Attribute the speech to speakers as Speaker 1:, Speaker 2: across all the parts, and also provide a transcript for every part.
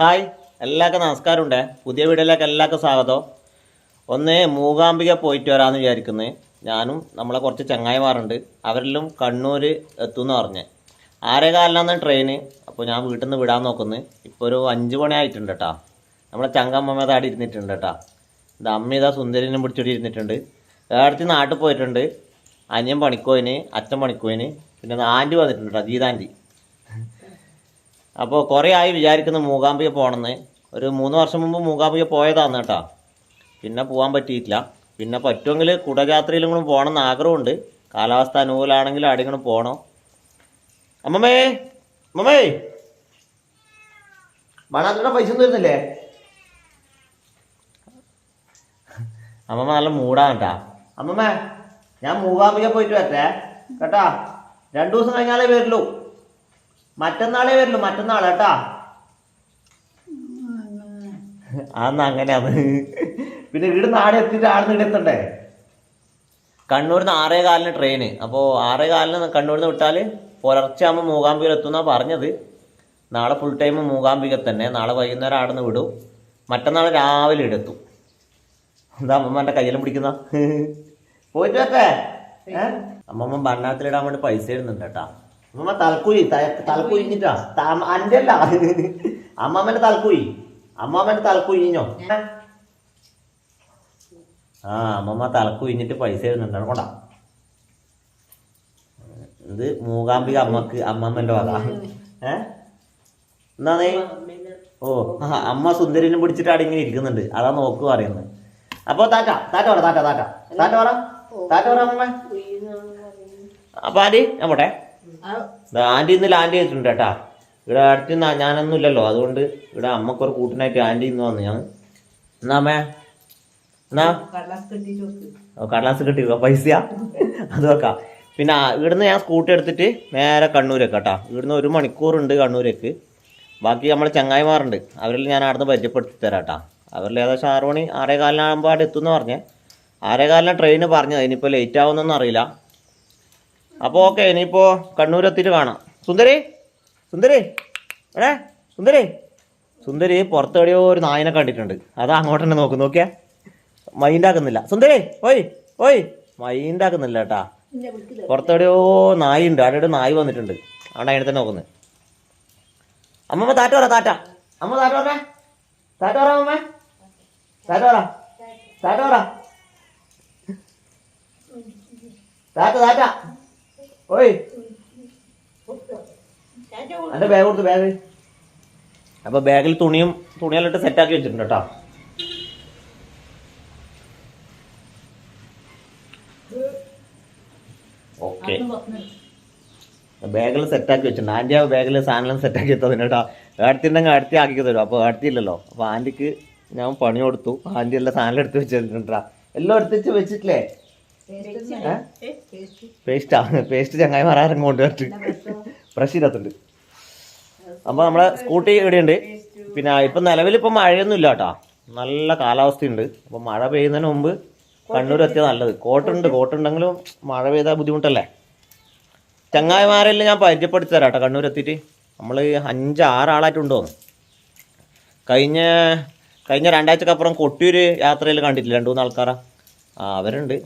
Speaker 1: Hi എല്ലാവർക്കും നമസ്കാരമുണ്ട്. പുതിയ വീഡിയോയിലേക്ക് എല്ലാവർക്കും സ്വാഗതം. ഒന്ന് മൂകാംബിക പോയിട്ട് വരാമെന്ന് വിചാരിക്കുന്നത് ഞാനും നമ്മളെ കുറച്ച് ചങ്ങായിമാരുണ്ട്. അവരെല്ലാം കണ്ണൂർ എത്തുമെന്ന് പറഞ്ഞ്. ആരേ കാലിലാണ് ട്രെയിന് അപ്പോൾ ഞാൻ വീട്ടിൽ നിന്ന് വിടാൻ നോക്കുന്നത് ഇപ്പോൾ ഒരു അഞ്ച് മണി ആയിട്ടുണ്ട് കേട്ടോ നമ്മളെ ചങ്കമ്മ താടി ഇരുന്നിട്ടുണ്ട് കേട്ടോ ഇത് അമ്മ ഇതാ സുന്ദരിനെ പിടിച്ചിട്ട് ഇരുന്നിട്ടുണ്ട്. ഏടത്തി നാട്ടിൽ പോയിട്ടുണ്ട്. അനിയൻ പണിക്കോയിന് അച്ഛൻ പണിക്കോയിന്. പിന്നെ ആന്റി വന്നിട്ടുണ്ട് കേട്ടോ ജീതാന്റി അപ്പോൾ കുറേ ആയി വിചാരിക്കുന്നു മൂകാംബിക പോകണമെന്ന് ഒരു മൂന്ന് വർഷം മുമ്പ് മൂകാംബിക പോയതാണ് കേട്ടോ. പിന്നെ പോകാൻ പറ്റിയിട്ടില്ല. പിന്നെ പറ്റുമെങ്കിൽ കുടജാത്രയിലും കൂടെ പോകണമെന്ന് ആഗ്രഹമുണ്ട്. കാലാവസ്ഥ അനുകൂലമാണെങ്കിൽ അടിക്കണം പോകണം അമ്മമ്മേ അമ്മമ്മേ. മണാത്തിയുടെ പൈസ ഒന്നും വരുന്നില്ലേ അമ്മമ്മ നല്ല മൂടാണ് കേട്ടാ. അമ്മമ്മ ഞാൻ മൂകാംബിക പോയിട്ട് വരട്ടെ. കേട്ടാ രണ്ടു ദിവസം കഴിഞ്ഞാലേ വരുള്ളൂ മറ്റന്നാളേ വരുള്ളൂ മറ്റന്നാൾ കേട്ടാ. അന്ന് അങ്ങനെയാണ് പിന്നെ വീട് നാടെ എത്തിയിട്ട് ആടുന്ന് ഇവിടെ എത്തണ്ടേ? കണ്ണൂരിൽ നിന്ന് ആറേ കാലിന് ട്രെയിന് അപ്പോൾ ആറേ കാലിന് കണ്ണൂരിൽ നിന്ന് വിട്ടാൽ പുലർച്ചെ ആകുമ്പോൾ മൂകാംബിക എത്തുമെന്നാണ് പറഞ്ഞത്. നാളെ ഫുൾ ടൈം മൂകാംബിക തന്നെ. നാളെ വൈകുന്നേരം ആടുന്ന് വിടും. മറ്റന്നാൾ രാവിലെ എടുത്തു എന്താ അമ്മമ്മ കയ്യിലും പിടിക്കുന്ന? പോയിട്ട് വെക്കേ? അമ്മമ്മ ഭണ്ണാത്തിലിടാൻ വേണ്ടി പൈസ ഇടുന്നുണ്ട് കേട്ടാ. അമ്മമ്മ തലക്കുയി തലക്കുയിഞ്ഞിട്ടാ അന്റെ അല്ല. അമ്മമ്മന്റെ തലക്കുയി അമ്മമ്മന്റെ തലക്കുയിഞ്ഞോ ആ അമ്മമ്മ തലക്കുയിഞ്ഞിട്ട് പൈസ ഇടുന്നുണ്ട് കൊണ്ടാ. ഇത് മൂകാംബിക അമ്മയ്ക്ക് അമ്മമ്മന്റെ വക. ഏ? ഓ ആ, അമ്മ സുന്ദരിനെ പിടിച്ചിട്ട് അവിടെ ഇങ്ങനെ ഇരിക്കുന്നുണ്ട്. അതാ നോക്കുക പറയുന്നത്. അപ്പൊ താറ്റ താറ്റ പറ താറ്റ താറ്റ താറ്റ പറ. താറ്റ പറ അമ്മ അപ്പൊ ആന്റി ഞാൻ പോട്ടെ ആന്റി ഇന്ന് ലാൻഡ് ചെയ്തിട്ടുണ്ട് കേട്ടാ. ഇവിടെ അടുത്ത് നിന്ന് ഞാനൊന്നും ഇല്ലല്ലോ. അതുകൊണ്ട് ഇവിടെ അമ്മക്കൊരു കൂട്ടിനായിട്ട് ആന്റി ഇന്ന് വന്നു. ഞാൻ എന്നാ അമ്മേ? എന്നാ? ഓ, കടലാസ് കിട്ടി പൈസ അത് വെക്കാം. പിന്നെ ഇവിടുന്ന് ഞാൻ സ്കൂട്ടി എടുത്തിട്ട് നേരെ കണ്ണൂരേക്ക് കേട്ടോ. ഇവിടുന്ന് ഒരു മണിക്കൂറുണ്ട് കണ്ണൂരേക്ക്. ബാക്കി നമ്മൾ ചങ്ങായിമാരുണ്ട്. അവരിൽ ഞാൻ അവിടുന്ന് പരിചയപ്പെടുത്തി തരാം കേട്ടാ. അവരിൽ ഏകദേശം ആറ് മണി ആറേ കാലിനാകുമ്പോൾ അവിടെ എത്തുമെന്ന് പറഞ്ഞേ. ആറേ കാലിനാണ് ട്രെയിന് പറഞ്ഞത്. ഇനിയിപ്പോൾ ലേറ്റ് ആവുമെന്നൊന്നും അറിയില്ല. അപ്പോൾ ഓക്കെ ഇനിയിപ്പോൾ കണ്ണൂർ എത്തിയിട്ട് കാണാം. സുന്ദരി സുന്ദരി എടേ സുന്ദരി. സുന്ദരി പുറത്തെവിടെയോ ഒരു നായനെ കണ്ടിട്ടുണ്ട്. അത് അങ്ങോട്ട് തന്നെ നോക്കും നോക്കിയാ? മൈൻഡാക്കുന്നില്ല സുന്ദരി ഓയ് ഓയ്. മൈൻഡാക്കുന്നില്ല കേട്ടാ. പുറത്തെവിടെയോ നായി ഉണ്ട് അവിടെ നായി വന്നിട്ടുണ്ട്. അവിടെ അതിനെ തന്നെ നോക്കുന്നത്. അമ്മമ്മ താറ്റ പറ താറ്റ. അമ്മ താറ്റ പറഞ്ഞേ താറ്റ പറ അമ്മ താറ്റ പറ. താറ്റ പറ. താറ്റ താറ്റ. ഓയ്. എന്റെ ബാഗ് കൊടുത്തു ബാഗ് അപ്പൊ ബാഗിൽ തുണിയും തുണിയെല്ലാം ഇട്ട് സെറ്റാക്കി വെച്ചിട്ടുണ്ട് കേട്ടോ ഓക്കെ ബാഗിൽ സെറ്റാക്കി വെച്ചിട്ടുണ്ട്. ആന്റി ആ ബാഗിൽ സാധനം സെറ്റാക്കി എത്തതിന് കേട്ടോ ഏടത്തിണ്ടെങ്കിൽ അടുത്തി ആക്കി തരും അപ്പോൾ ഏടത്തി ഇല്ലല്ലോ അപ്പോൾ ആന്റിക്ക് ഞാൻ പണി കൊടുത്തു. ആന്റി എല്ലാം സാധനം എടുത്ത് വെച്ചിട്ടുണ്ടാ എല്ലാം എടുത്തിച്ച് വെച്ചിട്ടില്ലേ? പേസ്റ്റാ പേസ്റ്റ് ചങ്ങായി മാറാറും കൊണ്ടുവരട്ട് ബ്രഷ് ഇല്ലാത്തുണ്ട് അപ്പോൾ നമ്മളെ സ്കൂട്ടി ഇവിടെയുണ്ട് പിന്നെ ഇപ്പം നിലവിൽ ഇപ്പം മഴയൊന്നും ഇല്ല കേട്ടോ. നല്ല കാലാവസ്ഥയുണ്ട്. അപ്പം മഴ പെയ്യുന്നതിന് മുമ്പ് കണ്ണൂർ എത്തിയ നല്ലത്. കോട്ടുണ്ട് കോട്ടുണ്ടെങ്കിലും മഴ പെയ്താൽ ബുദ്ധിമുട്ടല്ലേ? ചങ്ങായിമാരെല്ലാം ഞാൻ പരിചയപ്പെടുത്തി തരാം കേട്ടോ കണ്ണൂർ എത്തിയിട്ട്. നമ്മൾ അഞ്ച് ആറാളായിട്ടുണ്ടോ കഴിഞ്ഞ കഴിഞ്ഞ രണ്ടാഴ്ചക്കപ്പുറം കൊട്ടിയൂർ യാത്രയിൽ കണ്ടിട്ടില്ല? രണ്ടു മൂന്ന് ആൾക്കാരാ. ആ അവരുണ്ട്.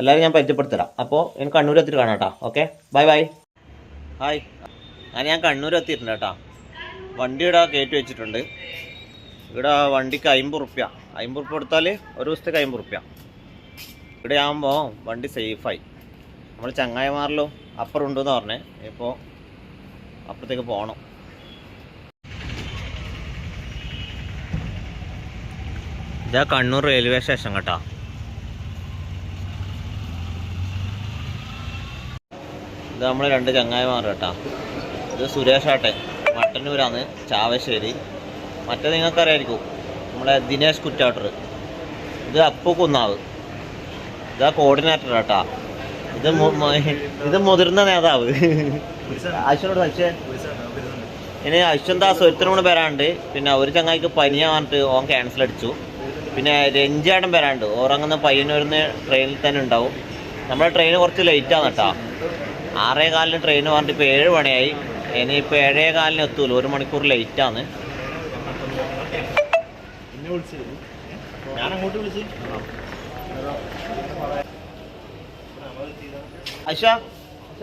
Speaker 1: എല്ലാവരും ഞാൻ പരിചയപ്പെടുത്തരാം അപ്പോൾ ഞാൻ കണ്ണൂർ എത്തിയിട്ട് കാണാം കേട്ടോ ഓക്കെ ബൈ ബൈ ഹായ് അങ്ങനെ ഞാൻ കണ്ണൂർ എത്തിയിട്ടുണ്ട് കേട്ടോ വണ്ടി ഇവിടെ കയറ്റി വെച്ചിട്ടുണ്ട്. ഇവിടെ വണ്ടിക്ക് അമ്പത് റുപ്യ. അമ്പത് റുപ്യ കൊടുത്താൽ ഒരു ദിവസത്തേക്ക് അമ്പത് റുപ്യ. ഇവിടെ ആകുമ്പോൾ വണ്ടി സേഫായി നമ്മൾ ചങ്ങായിമാരിലും അപ്പുറം ഉണ്ടെന്ന് പറഞ്ഞേ. ഇപ്പോൾ അപ്പുറത്തേക്ക് പോകണം ഇതാ കണ്ണൂർ റെയിൽവേ സ്റ്റേഷൻ കേട്ടോ ഇത് നമ്മൾ രണ്ട് ചങ്ങായിമാർ കേട്ടോ. ഇത് സുരേഷ് ആട്ടെ മട്ടന്നൂരാണ് ചാവശ്ശേരി. മറ്റേ നിങ്ങൾക്കറിയായിരിക്കും നമ്മളെ ദിനേശ് കുറ്റാട്ടർ. ഇത് അപ്പു കുന്നാവ് ഇതാ കോർഡിനേറ്റർ കേട്ടാ. ഇത് ഇത് മുതിർന്ന നേതാവ്. അശ്വനോട് പക്ഷേ ഇനി അശ്വന്താസ് ഒരുത്തരും കൂടെ വരാണ്ട് പിന്നെ ഒരു ചങ്ങായിക്ക് പനിയാ പറഞ്ഞിട്ട് ഓൻ ക്യാൻസൽ അടിച്ചു. പിന്നെ രഞ്ജാടൻ വരാണ്ട് ഉറങ്ങുന്ന പയ്യന്നൂരിന്ന് ട്രെയിനിൽ തന്നെ ഉണ്ടാവും. നമ്മുടെ ട്രെയിൻ കുറച്ച് ലേറ്റ് ആണ് കേട്ടോ. ആറേ കാലിന് ട്രെയിൻ പറഞ്ഞിട്ട് ഇപ്പോൾ ഏഴ് മണിയായി. ഇനിയിപ്പോൾ ഏഴേ കാലിന് എത്തൂല. ഒരു മണിക്കൂർ ലേറ്റാണ് അശ്വ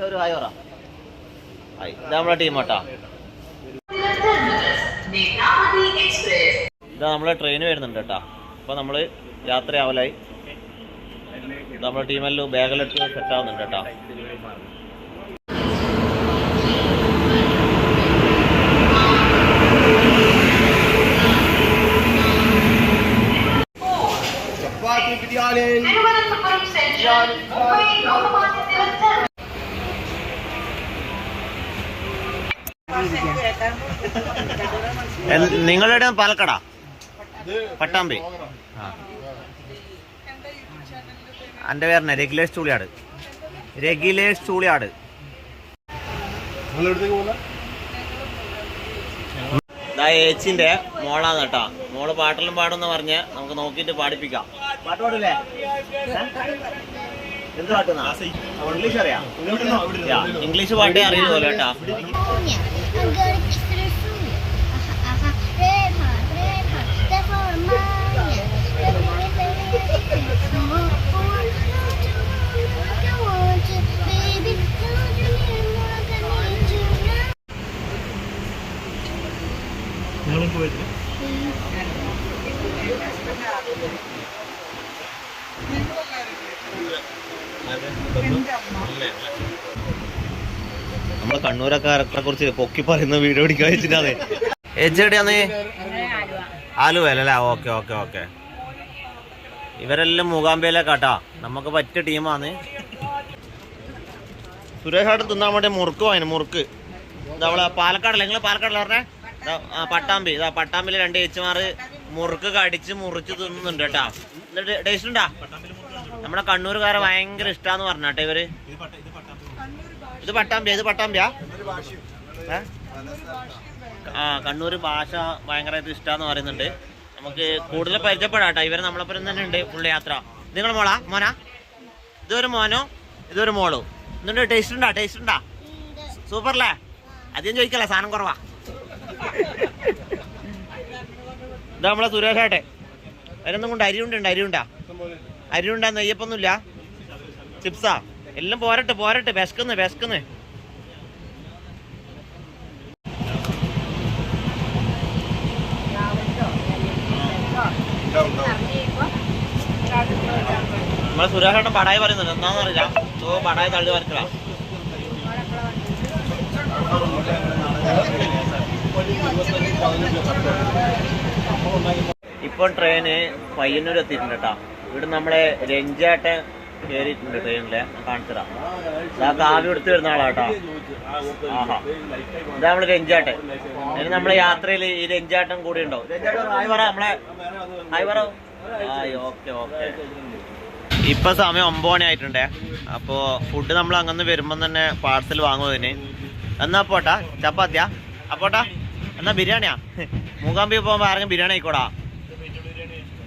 Speaker 1: ഒരു ഹായ് പറ. ഹായ്. ഇത് നമ്മളെ ടീം കേട്ടാ ഇതാ നമ്മളെ ട്രെയിൻ വരുന്നുണ്ട് കേട്ടാ. അപ്പൊ നമ്മൾ യാത്രയാവലായി ആവലായി. നമ്മളെ ടീമെല്ലാം ബാഗിലെടുത്ത് സെറ്റ് ആവുന്നുണ്ട് കേട്ടാ.
Speaker 2: ബിരിയാണി
Speaker 3: തിരുവനന്തപുരം സെൻട്രൽ മുംബൈ ലോകമാന്യ തിലക് ടെർമിനൽ
Speaker 1: നിങ്ങളുടെ പാലക്കാടാ?
Speaker 2: ഇത്
Speaker 1: പട്ടാമ്പി എന്റെ പേരെന്നെ? രഗിലേഷ് ചൂളിയാട്. രഗിലേഷ് ചൂളിയാട്.
Speaker 2: നിങ്ങൾ എവിടത്തേക്ക് പോകുന്ന
Speaker 1: ഇതാ ഏച്ചിന്റെ മോളാന്ന് കേട്ടാ. മോൾ പാട്ടെല്ലാം പാടുന്ന പറഞ്ഞ് നമുക്ക് നോക്കിയിട്ട് പാടിപ്പിക്കാം. പാട്ട് പാടില്ലേ? എന്ത് പാട്ടുന്നാ ഇംഗ്ലീഷ് അറിയാം. ഇംഗ്ലീഷ് പാട്ടേ അറിയുമല്ലോ കേട്ടാ. നമ്മൾ കണ്ണൂരക്കാരെ കുറിച്ച് പൊക്കി പറയുന്ന വീഡിയോ എടുക്കാൻ വെച്ചിട്ടാണ്. ആലുവല്ല അല്ലേ? Okay okay okay. ഇവരെല്ലാം മൂകാംബയിലേക്കാട്ടാ നമുക്ക് പറ്റിയ ടീമാണ്. സുരേഷ് ആട്ട് തിന്നാൻ വേണ്ടി മുറുക്ക് വാങ്ങിന് മുറുക്ക്. നമ്മളെ പാലക്കാടല്ലേ? നിങ്ങൾ പാലക്കാടല്ലേ പറഞ്ഞേ? ആ, പട്ടാമ്പി. ഇതാ പട്ടാമ്പിൽ രണ്ട് ചേച്ചിമാർ മുറുക്ക് കടിച്ച് മുറിച്ച് തിന്നുന്നുണ്ട് കേട്ടാ എന്നിട്ട് ടേസ്റ്റ് ഉണ്ടാ? നമ്മുടെ കണ്ണൂരുകാരെ ഭയങ്കര ഇഷ്ടാന്ന് പറഞ്ഞാട്ടെ ഇവർ. ഇത് പട്ടാമ്പിയാ ഇത് പട്ടാമ്പിയാ? ആ കണ്ണൂർ ഭാഷ ഭയങ്കരമായിട്ട് ഇഷ്ടമെന്ന് പറയുന്നുണ്ട്. നമുക്ക് കൂടുതൽ പരിചയപ്പെടാട്ടോ. ഇവരെ നമ്മളൊപ്പം തന്നെ ഉണ്ട് ഫുൾ യാത്ര. നിങ്ങൾ മോളാ? മോനാ? ഇതൊരു മോനോ? ഇതൊരു മോളോ? എന്നിട്ട് ടേസ്റ്റ് ഉണ്ടാ? ടേസ്റ്റ് ഉണ്ടാ? സൂപ്പർ അല്ലേ അധികം ചോദിക്കല്ലേ? സാധനം കുറവാ. ഇതാ നമ്മളെ സുരേഷ് ആട്ടെ അതിനൊന്നും കൊണ്ട് അരി ഉണ്ട്? അരി ഉണ്ടാ? അരി ഉണ്ടാ നെയ്യപ്പൊന്നുമില്ല. ചിപ്സാ? എല്ലാം പോരട്ടെ പോരട്ടെ. വിശക്കുന്നു വിശക്കുന്ന്. നമ്മളെ സുരേഷേട്ടൻ പടായി പറയുന്നുണ്ട്. എന്താണെന്ന് അറിയില്ല. ഓ പടായി തള്ളി വരക്കല ഇപ്പൊ ട്രെയിന് പയ്യന്നൂർ എത്തിയിട്ടുണ്ട് കേട്ടോ. ഇവിടെ നമ്മളെ രഞ്ജാട്ടൻ കയറിയിട്ടുണ്ട് ട്രെയിനിൽ. കാണിച്ചതാ. ആ കാവ്യ എടുത്ത് വരുന്ന ആളാട്ടോ ആഹാ. ഇതാ നമ്മൾ രഞ്ജാട്ടൻ. ഇനി നമ്മളെ യാത്രയിൽ ഈ രഞ്ജാട്ടൻ കൂടി ഉണ്ടോ? ഹായ് പറ നമ്മളെ. ആയി പറ ആയി ഓക്കെ ഓക്കെ. ഇപ്പൊ സമയം ഒമ്പത് മണി ആയിട്ടുണ്ടേ. അപ്പോ ഫുഡ് നമ്മൾ അങ്ങനെ വരുമ്പം തന്നെ പാർസൽ വാങ്ങുന്നതിന് എന്നാ പോട്ടാ? ചപ്പാത്തിയാ? അപ്പോട്ടാ എന്നാ ബിരിയാണിയാ? മൂകാമ്പി പോകുമ്പോ ആരെങ്കിലും ബിരിയാണി ആയിക്കോടാ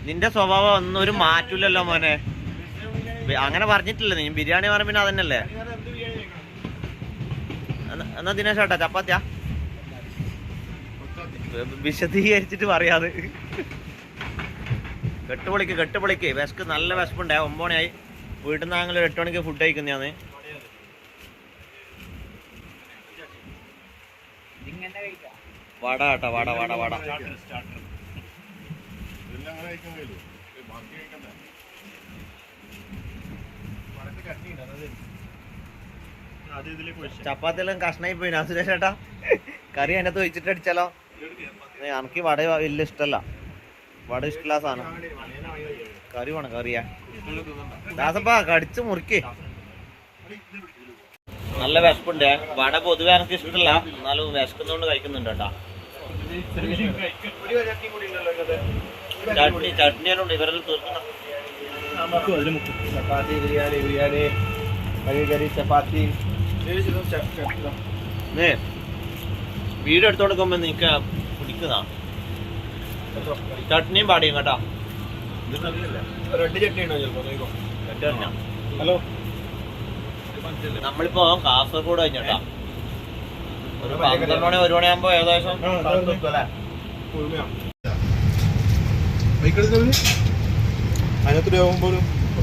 Speaker 1: നിന്റെ സ്വഭാവം ഒന്നും ഒരു മാറ്റൂലല്ലോ മോനെ. അങ്ങനെ പറഞ്ഞിട്ടില്ല നീ. ബിരിയാണി പറഞ്ഞ പിന്നെ അതന്നെയല്ലേ? എന്നാ- ദിനേശ് ചേട്ടാ ചപ്പാത്തിയാ? വിശദീകരിച്ചിട്ട് പറയാത് കെട്ടുപൊളിക്ക് കെട്ടുപൊളിക്ക് വിശക്ക് നല്ല വിശപ്പുണ്ടേ. ഒമ്പണിയായി മണിയായി. വീട്ടിൽ നിന്ന് ഞങ്ങൾ എട്ട് മണിക്ക് ഫുഡ് കഴിക്കുന്നതാണ്. വട കേട്ടോ വട വട വട. ചപ്പാത്തിയെല്ലാം കഷ്ണായി പോയി. സുരേഷ് ചേട്ടാ കറി അതിനകത്ത് വെച്ചിട്ട് അടിച്ചാലോ എനിക്ക് വട വലിയ ഇഷ്ടല്ല വട ഇഷ്ടമില്ല ആ സാധനം കറി വേണം കറിയാ. ദാസപ്പാ കടിച്ച് മുറിക്ക്. നല്ല വിശപ്പുണ്ട്. വട പൊതുവെ എനിക്ക് ഇഷ്ടമില്ല എന്നാലും വിശക്കുന്നോണ്ട് കഴിക്കുന്നുണ്ട് കേട്ടാ. ചട്നി ചട്നിയെല്ലാം ഉണ്ട്. ഇവരെല്ലാം തീർക്കണം.
Speaker 2: ചപ്പാത്തി ബിരിയാണി ബിരിയാണി. കറി കറി ചപ്പാത്തി.
Speaker 1: വീട് വീഡിയോ എടുത്തോടുക്കുമ്പോ നിനക്ക് പിടിക്കുന്ന ചട്നിയും പാടിയും കേട്ടോ.
Speaker 2: റെഡ് ചട്നി ഉണ്ടോ ചിലപ്പോ? ഹലോ.
Speaker 1: നമ്മളിപ്പോ കാസർഗോഡ് കഴിഞ്ഞട്ടാ. ഒരു പന്ത്രണ്ട് മണി ഒരു മണിയാകുമ്പോ ഏകദേശം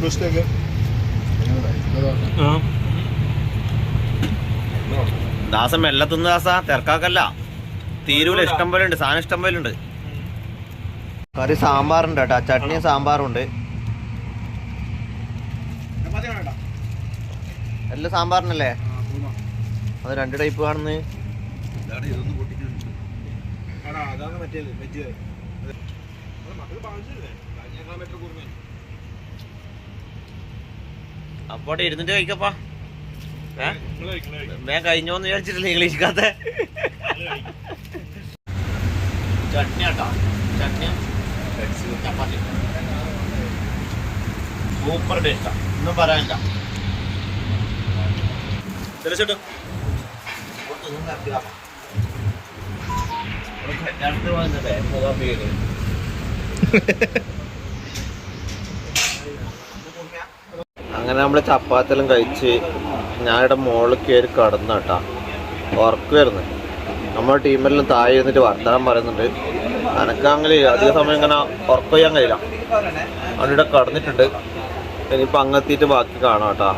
Speaker 2: ദിവസത്തേക്ക്
Speaker 1: ദാസം ദാസാ ദാസ തിരക്കാക്കല്ല. തീരൂല ഇഷ്ടം പോലെ ഉണ്ട് സാധനം ഇഷ്ടം പോലെ ഉണ്ട് കറി സാമ്പാറുണ്ട് കേട്ടോ. ചട്നിയും സാമ്പാറുണ്ട്. എല്ലാം സാമ്പാറിനല്ലേ? അത് രണ്ട് ടൈപ്പ് കാണുന്നത് അപ്പോട്ടെ ഇരുന്നിട്ട് കഴിക്കപ്പാ. ഞാൻ കഴിഞ്ഞോന്ന് വിചാരിച്ചിട്ടില്ല ഇംഗ്ലീഷിക്കാത്ത ചട്നി കേട്ടോ ചട്നിയും ചപ്പാത്തി സൂപ്പർ ടേസ്റ്റാ ഒന്നും പറയാനില്ല.
Speaker 2: തീർച്ചയായിട്ടും
Speaker 1: രണ്ട് വന്നിട്ടേ അങ്ങനെ നമ്മൾ ചപ്പാത്തിയെല്ലാം കഴിച്ച് ഞാനിവിടെ മുകളിൽ കയറി കടന്നു കേട്ടാ ഉറക്കുമായിരുന്നു നമ്മുടെ ടീമെല്ലാം തായി ഇരുന്നിട്ട് വർത്തമാനം പറയുന്നുണ്ട്. അനക്കാണെങ്കിൽ അധിക സമയം ഇങ്ങനെ ഉറക്കം ചെയ്യാൻ കഴിയില്ല. അവിടെ കടന്നിട്ടുണ്ട്. ഇനിയിപ്പോൾ അങ്ങെത്തിയിട്ട് ബാക്കി കാണാം കേട്ടാ.